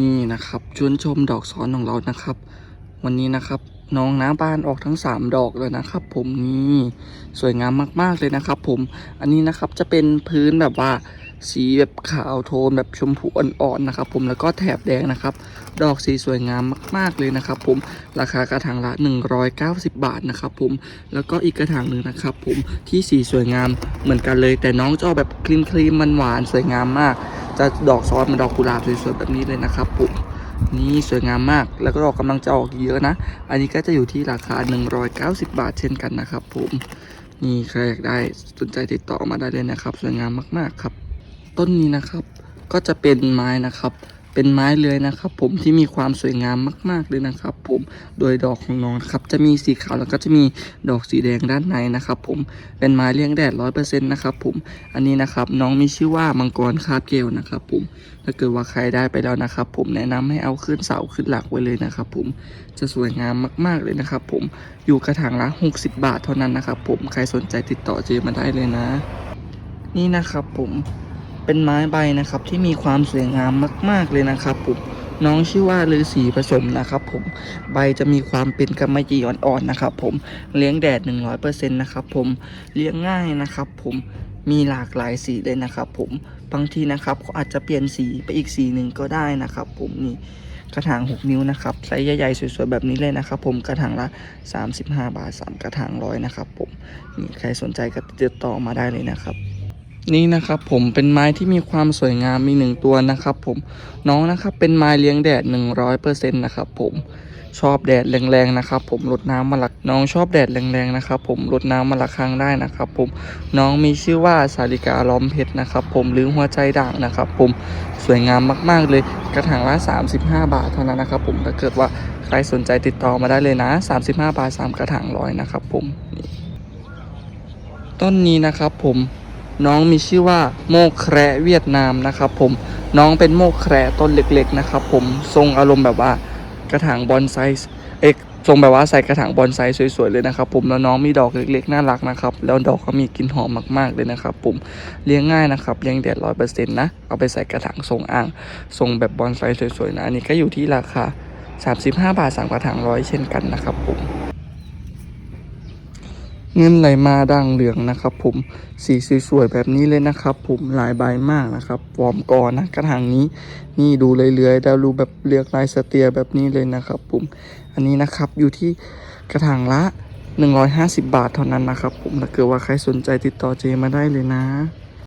นี่นะครับชวนชมดอกซ้อนของเรานะครับ วันนี้นะครับน้องน้าบ้านออกทั้ง 3 ดอกเลยนะครับ ผมนี่สวยงามมากๆเลยนะครับ ผมอันนี้นะครับจะเป็นพื้นแบบว่าสีแบบขาวโทนแบบชมพูอ่อนๆนะครับ ผมแล้วก็แถบแดงนะครับ ดอกสีสวยงามมากๆเลยนะครับ ผมราคากระถางละ 190 บาทนะครับผมแล้วก็อีกกระถางหนึ่งนะครับ ผมที่สีสวยงามเหมือนกันเลย แต่น้องจะเอาแบบคลีนคลีนมันหวานสวยงามมาก จะดอกซ้อนเหมันดอกกุหลาบสวยๆแบบนี้เลยนะครับผมนี่สวยงามมากแล้วก็ดอกกำลังจะออกเยอะนะ อันนี้ก็จะอยู่ที่ราคา 190 บาทเช่นกันนะครับผมนี่ใครอยากได้สนใจติดต่อมาได้เลยนะครับ สวยงามมากๆครับ ต้นนี้นะครับก็จะเป็นไม้นะครับ เป็นไม้เลยนะครับ ผมที่มีความสวยงามมากๆเลยนะครับ ผมโดยดอกของน้องนะครับจะมีสีขาวแล้วก็จะมีดอกสีแดงด้านในนะครับ ผมเป็นไม้เลี้ยงแดดร้อยเปอร์เซ็นต์นะครับ ผมอันนี้นะครับน้องมีชื่อว่ามังกรคาบเกลนะครับ ผมถ้าเกิดว่าใครได้ไปแล้วนะครับ ผมแนะนำให้เอาขึ้นเสาขึ้นหลักไว้เลยนะครับ ผมจะสวยงามมาก ๆเลยนะครับ ผมอยู่กระถางละ 60 บาทเท่านั้นนะครับ ผมใครสนใจติดต่อเจมาได้เลยนะ นี่นะครับผม เป็นไม้ใบนะครับที่มีความสวยงามมาก ๆเลยนะครับผมน้องชื่อว่าฤาษีผสมนะครับผมใบจะมีความเป็นกำมะหยี่อ่อนๆนะครับผมเลี้ยงแดด 100%นะครับผมเลี้ยงง่ายนะครับผมมีหลากหลายสีเลยนะครับผมบางทีนะครับเขาอาจจะเปลี่ยนสีไปอีกสีหนึ่งก็ได้นะครับผมนี่กระถาง 6 นิ้วนะครับไซส์ใหญ่ๆสวยๆแบบนี้เลยนะครับผมกระถางละ 35 บาท 3 กระถางร้อยนะครับผมนี่ใครสนใจก็ติดต่อมาได้เลยนะครับ นี่นะครับผมเป็นไม้ที่มีความสวยงามมีหนึ่งตัวนะครับผมน้องนะครับเป็นไม้เลี้ยงแดด 100%นะครับผมชอบแดดแรงๆนะครับผมลดน้ำมาละน้องชอบแดดแรงๆนะครับผมลดน้ำมาละครั้งได้นะครับผมน้องมีชื่อว่าสาริกาล้อมเพชรนะครับผมหรือหัวใจด่างนะครับผมสวยงามมากๆเลยกระถางละ 35 บาทเท่านั้นนะครับผมถ้าเกิดว่าใครสนใจติดต่อมาได้เลยนะ 35 บาท 3 กระถางร้อยนะครับผมต้นนี้นะครับผม น้องมีชื่อว่าโมกแคระเวียดนามนะครับผมน้องเป็นโมกแคระต้นเล็กๆนะครับผมทรงอารมณ์แบบว่ากระถางบอนไซส์เอกทรงแบบว่าใส่กระถางบอนไซส์สวยๆเลยนะครับผมแล้วน้องมีดอกเล็กๆน่ารักนะครับแล้วดอกก็มีกลิ่นหอมมากๆเลยนะครับผมเลี้ยงง่ายนะครับเลี้ยงแดดร้อยเปอร์เซ็นต์นะเอาไปใส่กระถางทรงอ่างทรงแบบบอนไซส์สวยๆนะอันนี้ก็อยู่ที่ราคา 35 บาทสามกระถางร้อยเช่นกันนะครับผม เงินไหลมาด่างเหลืองนะครับผมสีสวยๆแบบนี้เลยนะครับ ผมหลายใบมากนะครับฟอร์มกอนะกระถางนี้ นี่ดูเลื้อยๆดาวรูแบบเลือกลายสเตียร์แบบนี้เลยนะครับ ผมอันนี้นะครับอยู่ที่กระถางละ 150 บาทเท่านั้นนะครับ ผมถ้าเกิดว่าใครสนใจติดต่อเจมาได้เลยนะ